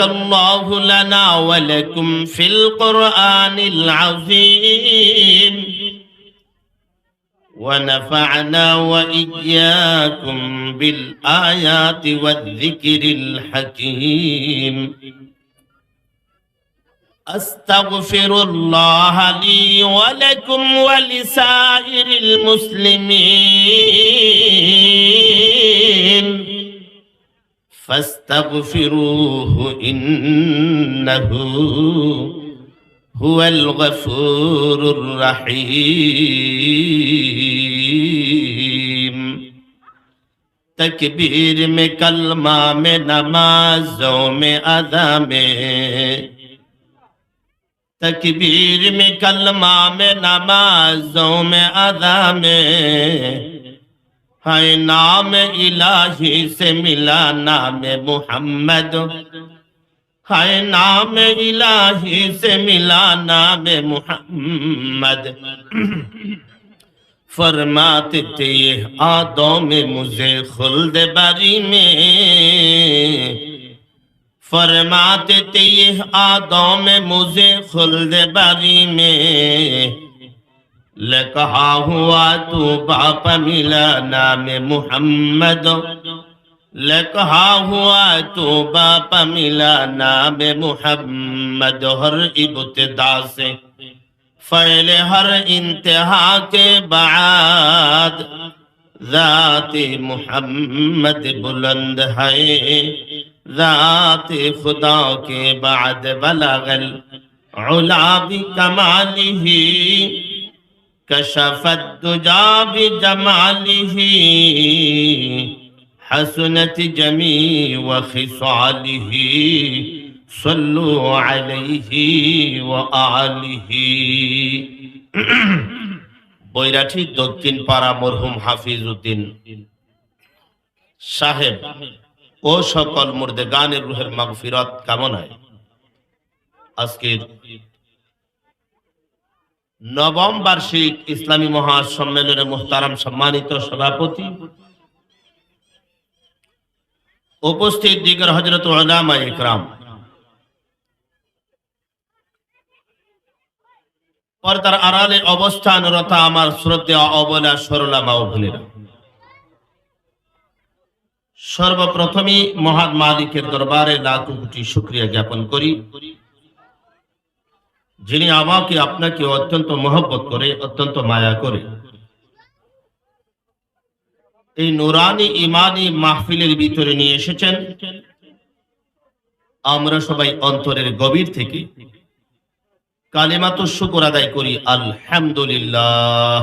الله لنا ولكم في القرآن العظيم. ونفعنا وإياكم بالآيات والذكر الحكيم. أستغفر الله لي ولكم ولسائر المسلمين. فاستغفروه إنه هو الغفور الرحيم. تکبیر میں کلمہ میں نمازوں میں ادا میں تکبیر میں کلمہ میں نمازوں میں ادا میں ہے نام الہی سے ملا نام محمد۔ ہے نام الہی سے ملا نام محمد۔ فرماتے تھے یہ آدوں میں مجھے خلد بری میں۔ فرماتے تھے یہ آدوں میں مجھے خلد بری میں۔ لکھا ہوا تو باپ ملا نام محمد لکھا ہوا تو باپ ملا نام محمد ہر ابتدا سے فعل ہر انتہا کے بعد ذات محمد بلند ہے ذات خدا کے بعد بلغل علا بکمالی كشف الدجى بجماله حسنت جميع خصاله صلوا عليه وآله বৈরাঠি দক্ষিণ পাড়া মরহুম হাফিজ উদ্দিন সাহেব ও সকল মুর্দে গানের রুহের মাগফিরত কামনায় আজকের নবম বার্ষিক ইসলামী মহাসম্মেলনে মোহতারাম সম্মানিত সভাপতি। উপস্থিত দিগর হজরত ওলামা ইকরাম। পর্দার আড়ালে অবস্থানরত আমার শ্রদ্ধা অবলা সরলা মা বোনেরা। সর্বপ্রথমে মহান মালিকের দরবারে লাখ কোটি শুক্রিয়া জ্ঞাপন করি। যিনি আমাকে আপনাকে অত্যন্ত মহব্বত করে, অত্যন্ত মায়া করে। এই নুরানি ইমানি মাহফিলের ভিতরে নিয়ে এসেছেন। আমরা সবাই অন্তরের গভীর থেকে কালেমাত শুকর আদায় করি, আলহামদুলিল্লাহ।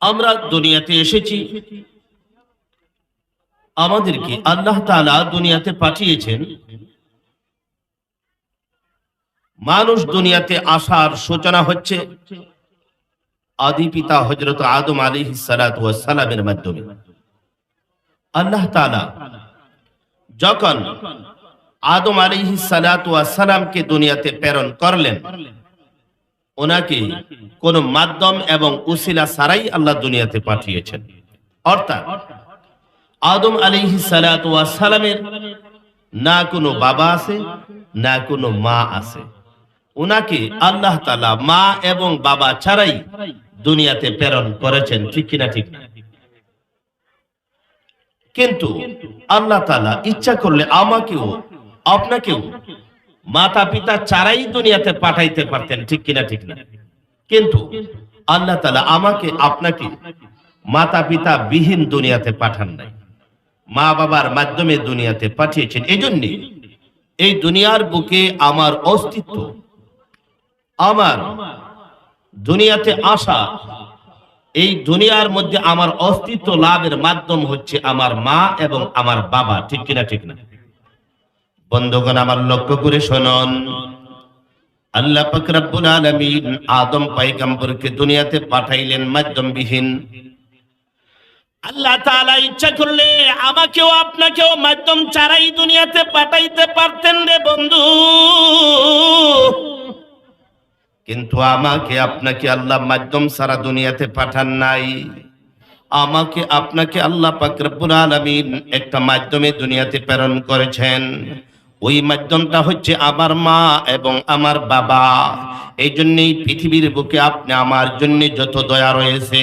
আমরা দুনিয়াতে এসেছি। আমাদেরকে আল্লাহ তাআলা দুনিয়াতে পাঠিয়েছেন মানুষ দুনিয়াতে আসার সূচনা হচ্ছে আদি পিতা হজরত আদম আলী সালামের মাধ্যমে। আল্লাহ যখন আদম আলী সালামকে দুনিয়াতে প্রেরণ করলেন, ওনাকে কোন মাধ্যম এবং উসিলা সারাই আল্লাহ দুনিয়াতে পাঠিয়েছেন। অর্থাৎ আদম আলী সালামের না কোনো বাবা আছে, না কোনো মা আছে। উনাকে আল্লাহ তালা মা এবং বাবা ছাড়াই দুনিয়াতে প্রেরণ করেছেন, ঠিক কিনা ঠিক? কিন্তু আল্লাহ তালা ইচ্ছা করলে আমাকেও, আপনাকেও মাতা পিতা ছাড়াই দুনিয়াতে পাঠাইতে পারতেন, ঠিক কিনা ঠিক না? কিন্তু আল্লাহ তালা আমাকে, আপনাকে মাতা পিতা বিহীন দুনিয়াতে পাঠান নাই। মা বাবার মাধ্যমে দুনিয়াতে পাঠিয়েছেন। এই এই দুনিয়ার বুকে আমার অস্তিত্ব আমার দুনিয়াতে আসা, এই দুনিয়ার মধ্যে আমার অস্তিত্ব লাভের মাধ্যম হচ্ছে আমার মা এবং আমার বাবা, ঠিক কিনা ঠিক না? বন্ধুগণ, আমার লক্ষ্য করে শোনন। আল্লাহ পাক রব্বুল আলামিন আদম পয়গম্বরকে দুনিয়াতে পাঠাইলেন মাধ্যমবিহীন। আল্লাহ তাআলা ইচ্ছা করলে আমাকেও আপনাকেও মাধ্যম ছাড়াই দুনিয়াতে পাঠাইতে পারতেন রে বন্ধু। কিন্তু আমাকে আপনাকে আল্লাহ মাধ্যম সারা দুনিয়াতে পাঠান নাই। আমাকে আপনাকে আল্লাহ পাক রব্বুল আলামিন একটা মাধ্যমে দুনিয়াতে প্রেরণ করেছেন। ওই মাধ্যমটা হচ্ছে আমার মা এবং আমার বাবা। এই জন্যেই পৃথিবীর বুকে আপনি আমার জন্য যত দয়া রয়েছে,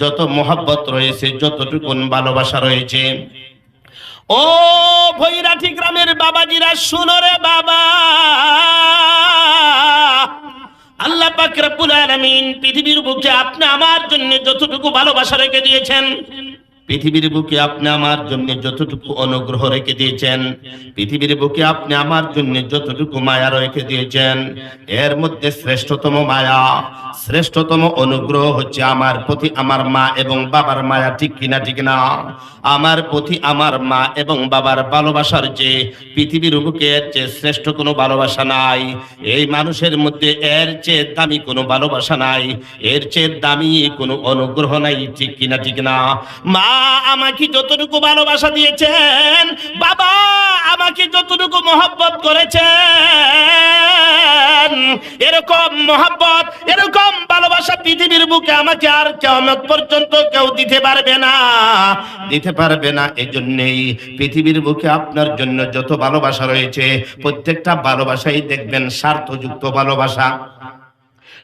যত মোহাব্বত রয়েছে যতটুকুন ভালোবাসা রয়েছে। ও ভৈরাঠি গ্রামের বাবাজিরা, শুনো রে বাবা। আল্লাহ পাক রব্বুল আলামিন পৃথিবীর বুকে আপনি আমার জন্য যতটুকু ভালোবাসা রেখে দিয়েছেন পৃথিবীর বুকে আপনি আমার জন্য যতটুকু অনুগ্রহ রেখে দিয়েছেন, পৃথিবীর বুকে আপনি আমার জন্য যতটুকু মায়া রেখে দিয়েছেন, এর মধ্যে শ্রেষ্ঠতম মায়া, শ্রেষ্ঠতম অনুগ্রহ হচ্ছে আমার প্রতি আমার মা এবং বাবার মায়া, ঠিক কিনা, ঠিক না? আমার প্রতি আমার মা এবং বাবার ভালোবাসার যে পৃথিবীর বুকে এর চেয়ে শ্রেষ্ঠ কোনো ভালোবাসা নাই, এই মানুষের মধ্যে এর চেয়ে দামি কোনো ভালোবাসা নাই, এর চেয়ে দামি কোনো অনুগ্রহ নাই, ঠিক কিনা, ঠিক না? মা আমাকে যতটুকু ভালোবাসা দিয়েছেন, বাবা, আমাকে যতটুকু মহব্বত করেছেন, এরকম মহব্বত, এরকম ভালোবাসা পৃথিবীর বুকে আমাকে আর কেমন পর্যন্ত কেউ দিতে পারবে না। দিতে পারবে না এই জন্যেই পৃথিবীর বুকে আপনার জন্য যত ভালোবাসা রয়েছে, প্রত্যেকটা ভালোবাসাই দেখবেন স্বার্থযুক্ত ভালোবাসা।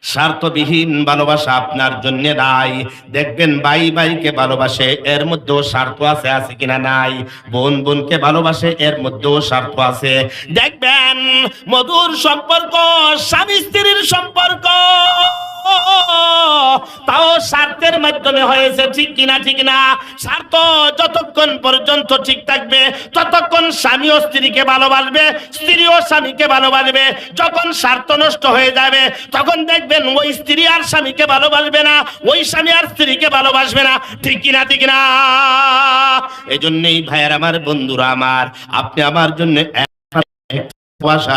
স্বার্থবিহীন ভালোবাসা আপনার জন্য নাই। দেখবেন ভাই ভাইকে ভালোবাসে, এর মধ্যেও স্বার্থ আছে আছে কিনা নাই। বোন বোনকে ভালোবাসে, এর মধ্যেও স্বার্থ আছে। দেখবেন মধুর সম্পর্ক, স্বামী স্ত্রীর সম্পর্ক। তাও স্বার্থের মাধ্যমে হয়েছে, ঠিক কিনা, ঠিক না? স্বার্থ যতক্ষণ পর্যন্ত ঠিক থাকবে, ততক্ষণ স্বামী ও স্ত্রীকে ভালোবাসবে, স্ত্রী ও স্বামীকে ভালোবাসবে। যখন স্বার্থ নষ্ট হয়ে যাবে, তখন দেখবেন ওই স্ত্রী আর স্বামীকে ভালোবাসবে না, ওই স্বামী আর স্ত্রীকে ভালোবাসবে না। ঠিক কিনা, ঠিক না? এই জন্যই ভাইয়ের আমার, বন্ধুরা আমার, আপনি আমার জন্য কুয়াশা।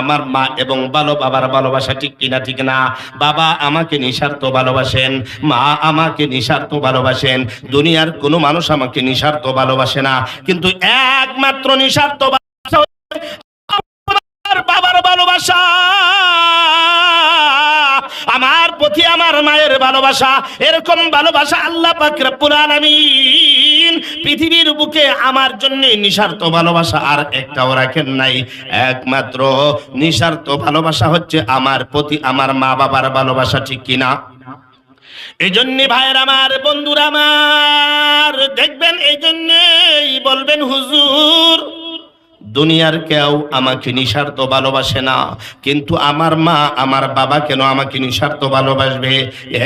আমার মা এবং ভালো বাবার ভালোবাসা ঠিক কিনা, ঠিক না? বাবা আমাকে নিঃস্বার্থ ভালোবাসেন, মা আমাকে নিঃস্বার্থ ভালোবাসেন, দুনিয়ার কোনো মানুষ আমাকে নিঃস্বার্থ ভালোবাসে না। কিন্তু একমাত্র নিঃস্বার্থ বাবার ভালোবাসা। আমার প্রতি আমার মায়ের ভালোবাসা। এরকম ভালোবাসা আল্লাহ পাক রব্বুল আলামিন পৃথিবীর বুকে আমার জন্য নিঃস্বার্থ ভালোবাসা আর একটাও রাখেন নাই। একমাত্র নিঃস্বার্থ ভালোবাসা হচ্ছে আমার প্রতি আমার মা বাবার ভালোবাসা, ঠিক কিনা এই জন্য ভাইয়ের আমার, বন্ধুরা আমার, দেখবেন এই জন্যই বলবেন, হুজুর দুনিয়ার কেউ আমাকে নিঃস্বার্থ ভালোবাসে না। কিন্তু আমার মা, আমার বাবা কেন আমাকে নিঃস্বার্থ ভালোবাসবে?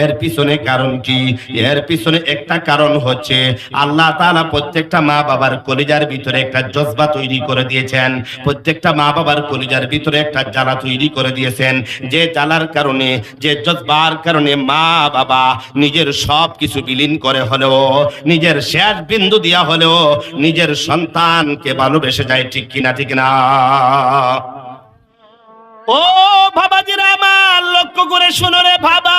এর পিছনে কারণ কি? এর পিছনে একটা কারণ হচ্ছে, আল্লাহ তাআলা প্রত্যেকটা মা বাবার কলিজার ভিতরে একটা জজবা তৈরি করে দিয়েছেন। প্রত্যেকটা মা বাবার কলিজার ভিতরে একটা জ্বালা তৈরি করে দিয়েছেন। যে জ্বালার কারণে, যে জজবার কারণে মা বাবা নিজের সব কিছু বিলীন করে হলেও, নিজের শেষ বিন্দু দিয়া হলেও, নিজের সন্তানকে ভালোবেসে যায় ঠিক কিনা ঠিক না? ও বাবাজিরা আমার লক্ষ্য করে শুনো রে বাবা।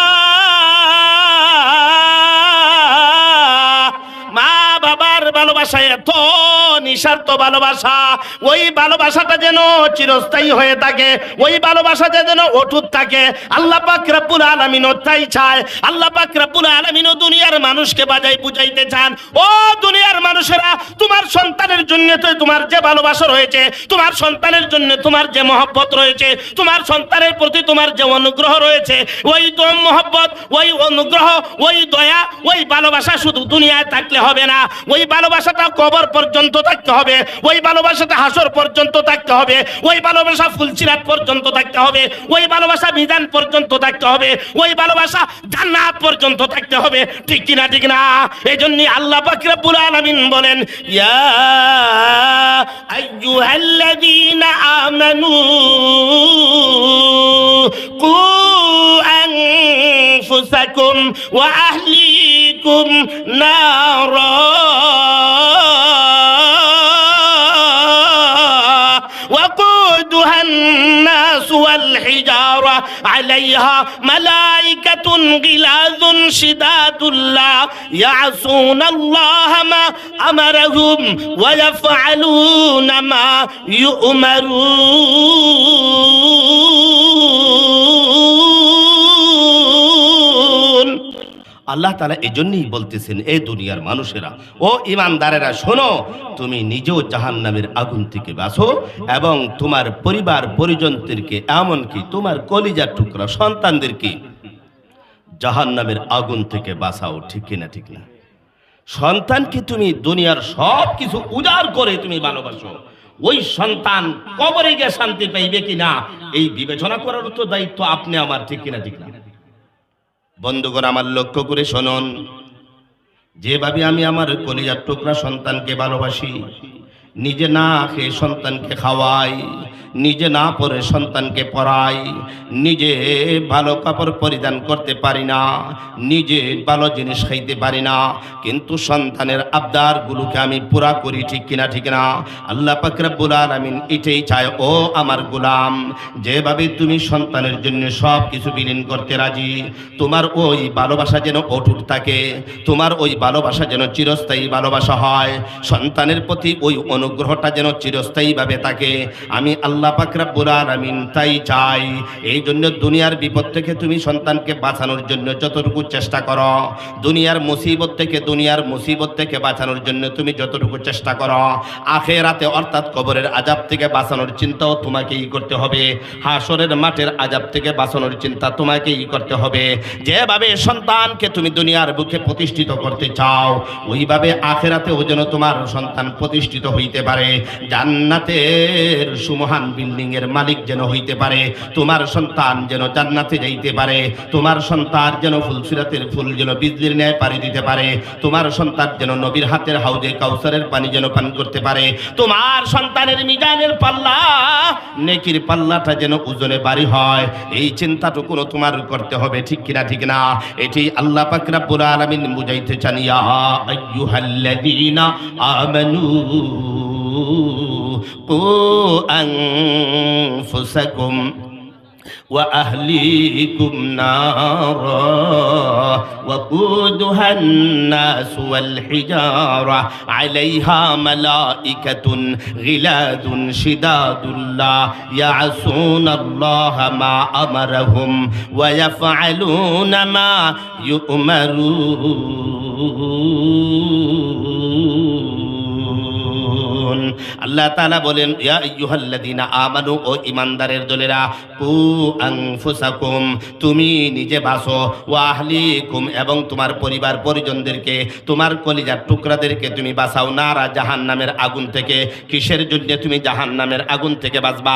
ভালোবাসা এত নিঃস্বার্থ ভালোবাসা, ওই ভালোবাসাটা যেন চিরস্থায়ী হয়ে থাকে, ওই ভালোবাসাটা যেন অটুট থাকে। আল্লাহ পাক রব্বুল আলামিন তাই চায়। আল্লাহ পাক রব্বুল আলামিন দুনিয়ার মানুষকে বাজাই বুঝাইতে চান। ও দুনিয়ার মানুষেরা, তোমার সন্তানের জন্য তো তোমার যে ভালোবাসা রয়েছে, তোমার সন্তানের জন্য তোমার যে মহব্বত রয়েছে, তোমার সন্তানের প্রতি তোমার যে অনুগ্রহ রয়েছে, ওই তো মহব্বত, ওই অনুগ্রহ, ওই দয়া, ওই ভালোবাসা শুধু দুনিয়ায় থাকলে হবে না। ওই ভালোবাসাটা কবর পর্যন্ত থাকতে হবে। ওই ভালোবাসাটা হাসর পর্যন্ত থাকতে হবে। ওই ভালোবাসা ফুলচিরাত পর্যন্ত থাকতে হবে। ওই ভালোবাসা মিজান পর্যন্ত থাকতে হবে। ওই ভালোবাসা জান্নাত পর্যন্ত থাকতে হবে। ঠিক কিনা, ঠিক না? এই জন্য আল্লাহ পাক রব্বুল আলামিন বলেন, ইয়া আইয়ুহাল্লাযীনা আমানু কু ওয়া আহলিকুম নারা وقودها الناس والحجارة عليها ملائكة غلاظ شداد لا يعصون الله ما أمرهم ويفعلون ما আল্লাহ তালা এজন্যই বলতেছেন, এ দুনিয়ার মানুষেরা, ও ইমানদারেরা শোনো, তুমি নিজেও জাহান্নামের আগুন থেকে বাঁচো এবং তোমার পরিবার পরিজনদেরকে, এমনকি তোমার কলিজার টুকরা সন্তানদেরকে জাহান্নামের আগুন থেকে বাঁচাও। ঠিক কিনা, ঠিক না? সন্তানকে তুমি দুনিয়ার সব কিছু উজাড় করে তুমি ভালোবাসো। ওই সন্তান কবরে গিয়ে শান্তি পাইবে কিনা, এই বিবেচনা করার তো দায়িত্ব আপনি আমার, ঠিক কিনা, ঠিক না? বন্ধুগণ আমার লক্ষ্য করে শুনুন। যেভাবে আমি আমার কলিজার টুকরা সন্তানকে ভালোবাসি নিজে না খেয়ে সন্তানকে খাওয়াই, নিজে না পরে সন্তানকে পড়াই, নিজে ভালো কাপড় পরিধান করতে পারি না, নিজে ভালো জিনিস খাইতে পারি না, কিন্তু সন্তানের আবদারগুলোকে আমি পুরা করি ঠিক কিনা, ঠিক না? আল্লাহ পাকরাবুল আলমিন এটাই চায়, ও আমার গোলাম, যেভাবে তুমি সন্তানের জন্য সব কিছু বিলীন করতে রাজি, তোমার ওই ভালোবাসা যেন অটুট থাকে, তোমার ওই ভালোবাসা যেন চিরস্থায়ী ভালোবাসা হয়, সন্তানের প্রতি ওই অনুগ্রহটা যেন চিরস্থায়ীভাবে থাকে। আমি আল্লাহ পাকরাবুল আলমিন তাই চাই। এই জন্য দুনিয়ার বিপদ থেকে তুমি সন্তানকে বাঁচানোর জন্য যতটুকু চেষ্টা করো, দুনিয়ার মুসিবত থেকে দুনিয়ার মুসিবত থেকে বাঁচানোর জন্য তুমি যতটুকু চেষ্টা করো, আখেরাতে অর্থাৎ কবরের আজাব থেকে বাঁচানোর চিন্তাও তোমাকেই করতে হবে। হাসরের মাঠের আজাব থেকে বাঁচানোর চিন্তা তোমাকেই করতে হবে। যেভাবে সন্তানকে তুমি দুনিয়ার বুকে প্রতিষ্ঠিত করতে চাও, ওইভাবে আখেরাতেও যেন তোমার সন্তান প্রতিষ্ঠিত হইতে পারে। জান্নাতের সুমহান বিল্ডিং এর মালিক যেন হইতে পারে। তোমার সন্তান যেন জান্নাতে যাইতে পারে। তোমার সন্তান যেন ফুলসিরাতের ফুল যেন বিজলির ন্যায় পাড়ি দিতে পারে। তোমার সন্তান যেন নবীর হাতের হাউজে কাউসারের পানি যেন পান করতে পারে। তোমার সন্তানের মিজানের পাল্লা, নেকির পাল্লাটা যেন ওজনে বাড়ি হয়। এই চিন্তাটুকু তোমার করতে হবে, ঠিক কিনা, ঠিক না? এটি আল্লাহ পাক রব্বুল আলামিন বুঝাইতে চান, ইয়া আইয়ুহাল্লাযীনা আমানু قوا أنفسكم وأهليكم نارا وقودها الناس والحجارة عليها ملائكة غلاد شداد لا يعصون الله ما أمرهم ويفعلون ما يؤمرون আল্লাহ তালা বলেন, ইয়া আমানু, ও ঈমানদারের দলেরা, কু আনফুসাকুম, তুমি নিজে বাসো ওয়া আহলিকুম, এবং তোমার পরিবার পরিজনদেরকে, তোমার কলিজার টুকরাদেরকে তুমি বাঁচাও। নারা জাহান্নামের আগুন থেকে, কিসের জন্য তুমি জাহান নামের আগুন থেকে বাঁচবা?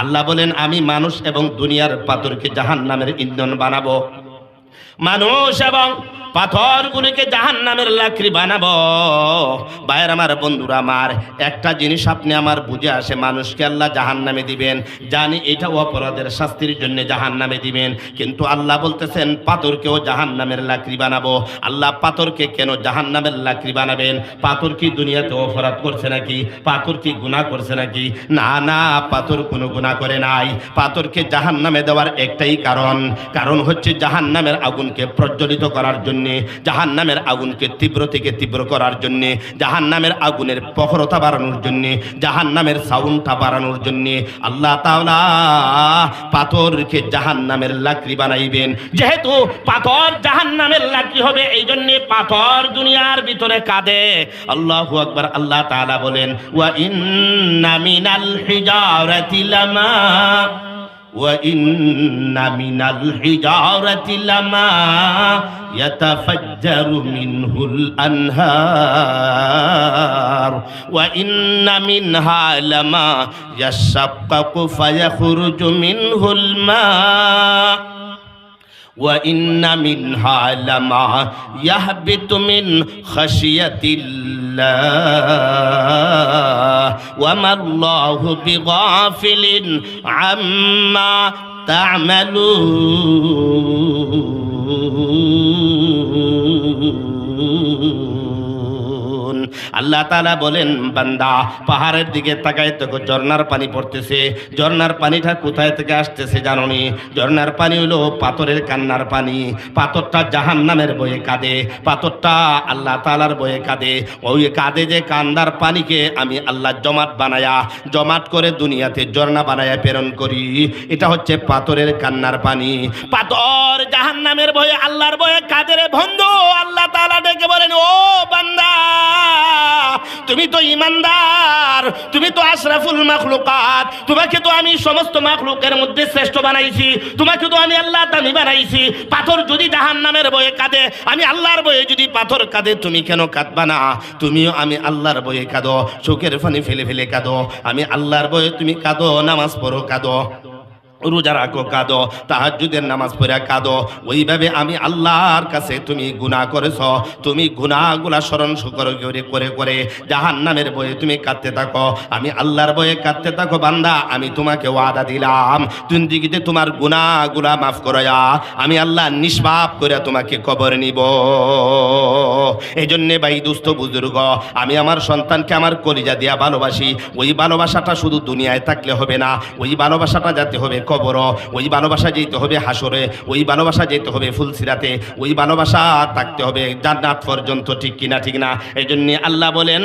আল্লাহ বলেন, আমি মানুষ এবং দুনিয়ার পাথরকে জাহান্নামের ইন্ধন বানাবো। মানুষ এবং পাথরগুলিকে জাহান নামের লাকড়ি বানাবো। ভাইয়ের আমার, বন্ধুরা আমার, একটা জিনিস আপনি আমার বুঝে আসে, মানুষকে আল্লাহ জাহান নামে দিবেন। জানি এটা অপরাধের শাস্তির জন্য জাহান নামে দিবেন, কিন্তু আল্লাহ বলতেছেন, পাথরকেও জাহান নামের লাকড়ি বানাবো। আল্লাহ পাথরকে কেন জাহান নামের লাকড়ি বানাবেন? পাথর কি দুনিয়াতে অপরাধ করছে নাকি? পাথর কি গুনাহ করছে নাকি? না না, পাথর কোনো গুনাহ করে নাই। পাথরকে জাহান নামে দেওয়ার একটাই কারণ কারণ হচ্ছে জাহান নামের আগুনকে প্রজ্বলিত করার জন্য জাহান নামের আগুনকে তীব্র থেকে তীব্র করার জন্য জাহান নামের আগুনের প্রখরতা বাড়ানোর জন্য জাহান নামের সাউন্ডটা বাড়ানোর জন্য আল্লাহ তাআলা পাথরকে জাহান নামের লাকড়ি বানাইবেন। যেহেতু পাথর জাহান নামের লাকড়ি হবে, এই জন্যে পাথর দুনিয়ার ভিতরে কাঁদে। আল্লাহ আকবার, আল্লাহ তাআলা বলেন, ওয়া ইন্না মিনাল হিজারাতি وإن من الحجارة لما يتفجر منه الأنهار وإن منها لما يشقق فيخرج منه الماء وإن منها لما يهبط من خشية الله وما الله بغافل عما تعملون আল্লাহ তাআলা বলেন, বান্দা, পাহাড়ের দিকে তাকায় তো ঝর্ণার পানি পড়তেছে। ঝর্ণার পানিটা কোথায় থেকে আসতেছে জানোনি? ঝর্ণার পানি হলো পাথরের কান্নার পানি। পাথরটা জাহান্নামের বয়ে কাঁদে। পাথরটা আল্লাহ তাআলার বয়ে কাঁদে। ওই কাঁদে যে কান্দার পানিকে আমি আল্লাহ জমাট বানায়া, জমাট করে দুনিয়াতে ঝর্ণা বানায়া প্রেরণ করি। এটা হচ্ছে পাথরের কান্নার পানি। পাথর জাহান্নামের বয়ে, আল্লাহর বয়ে কাদের বন্ধু, আল্লাহ তুমি তো ইমানদার, তুমি তো আশরাফুল মাখলুকাত, তোমাকে তো আমি সমস্ত মাখলুকের মধ্যে শ্রেষ্ঠ বানাইছি, তোমাকে তো আমি আল্লাহ দামি বানাইছি। পাথর যদি জাহান্নামের বয়ে কাঁদে, আমি আল্লাহর বয়ে যদি পাথর কাঁদে, তুমি কেন কাঁদবা না? তুমিও আমি আল্লাহর বয়ে কাঁদো, চোখের ফানি ফেলে ফেলে কাঁদো, আমি আল্লাহর বয়ে তুমি কাঁদো, নামাজ পড়ো, কাঁদো। রোজা রাখো, কাঁদো, তাহাজ্জুদের নামাজ পড়ে কাঁদো। ওইভাবে আমি আল্লাহর কাছে তুমি গুনাহ করেছ, তুমি গুনাহগুলা স্মরণ করে করে করে জাহান নামের বয়ে তুমি কাঁদতে থাকো। আমি আল্লাহর বয়ে কাঁদতে থাকো, বান্দা, আমি তোমাকে ওয়াদা দিলাম, তুমি দিকে তোমার গুনাহগুলা মাফ করয়া আমি আল্লাহ নিষ্পাপ করে তোমাকে কবর নিব। এই জন্যে ভাই দুস্থ বুজুর্গ, আমি আমার সন্তানকে আমার কলিজা দিয়া ভালোবাসি। ওই ভালোবাসাটা শুধু দুনিয়ায় থাকলে হবে না, ওই ভালোবাসাটা যাতে হবে কবর। ওই ভালোবাসা যেতে হবে হাসরে, ওই ভালোবাসা যেতে হবে ফুলসিরাতে, ওই ভালোবাসা থাকতে হবে জান্নাত পর্যন্ত, ঠিক কিনা, ঠিক না? এই জন্য আল্লাহ বলেন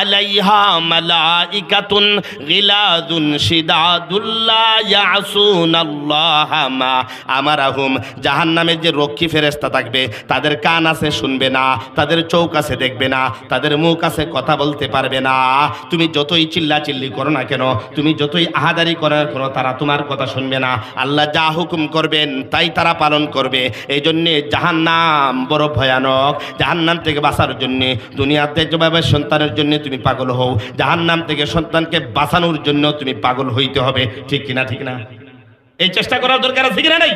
আলাইহা মালাইকাতুন গিলাদুন শিদাদুল লা ইয়াসুনাল্লাহা মা আমারাহুম। জাহান্নামের যে রক্ষী ফেরেশতা থাকবে, তাদের কান আছে শুনবে না, তাদের চোখ আছে দেখবে না, তাদের মুখ আছে কথা বলতে পারবে না। তুমি যতই চিল্লা চিল্লি করো না কেন? তুমি যতই আহাদারি করার কেন তারা তোমার কথা শুনবে না। আল্লাহ যা হুকুম করবেন, তাই তারা পালন করবে। এই জন্যে জাহান নাম বড় ভয়ানক। জাহান নাম থেকে বাঁচার জন্য দুনিয়াতে যেভাবে সন্তানের জন্য তুমি পাগল হও। জাহান নাম থেকে সন্তানকে বাঁচানোর জন্য তুমি পাগল হইতে হবে। ঠিক কিনা, ঠিক না? এই চেষ্টা করার দরকার আছে কিনা নাই?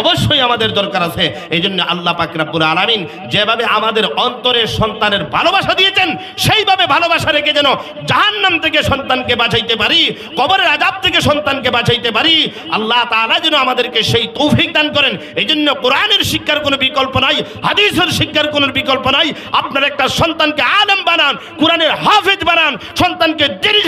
অবশ্যই আমাদের দরকার আছে। এই জন্য আল্লাহ পাক রাব্বুল আলামিন যেভাবে আমাদের অন্তরের সন্তানের ভালোবাসা দিয়েছেন, সেইভাবে ভালোবাসা রেখে যেন জাহান্নাম থেকে সন্তানকে বাঁচাইতে পারি, কবরের আজাব থেকে সন্তানকে বাঁচাইতে পারি, আল্লাহ তাআলা যেন আমাদেরকে সেই তৌফিক দান করেন। এই জন্য কোরআনের শিক্ষার কোনো বিকল্প নাই, হাদিসের শিক্ষার কোনো বিকল্প নাই। আপনার একটা সন্তানকে আলেম বানান, কোরআনের হাফেজ বানান, সন্তানকে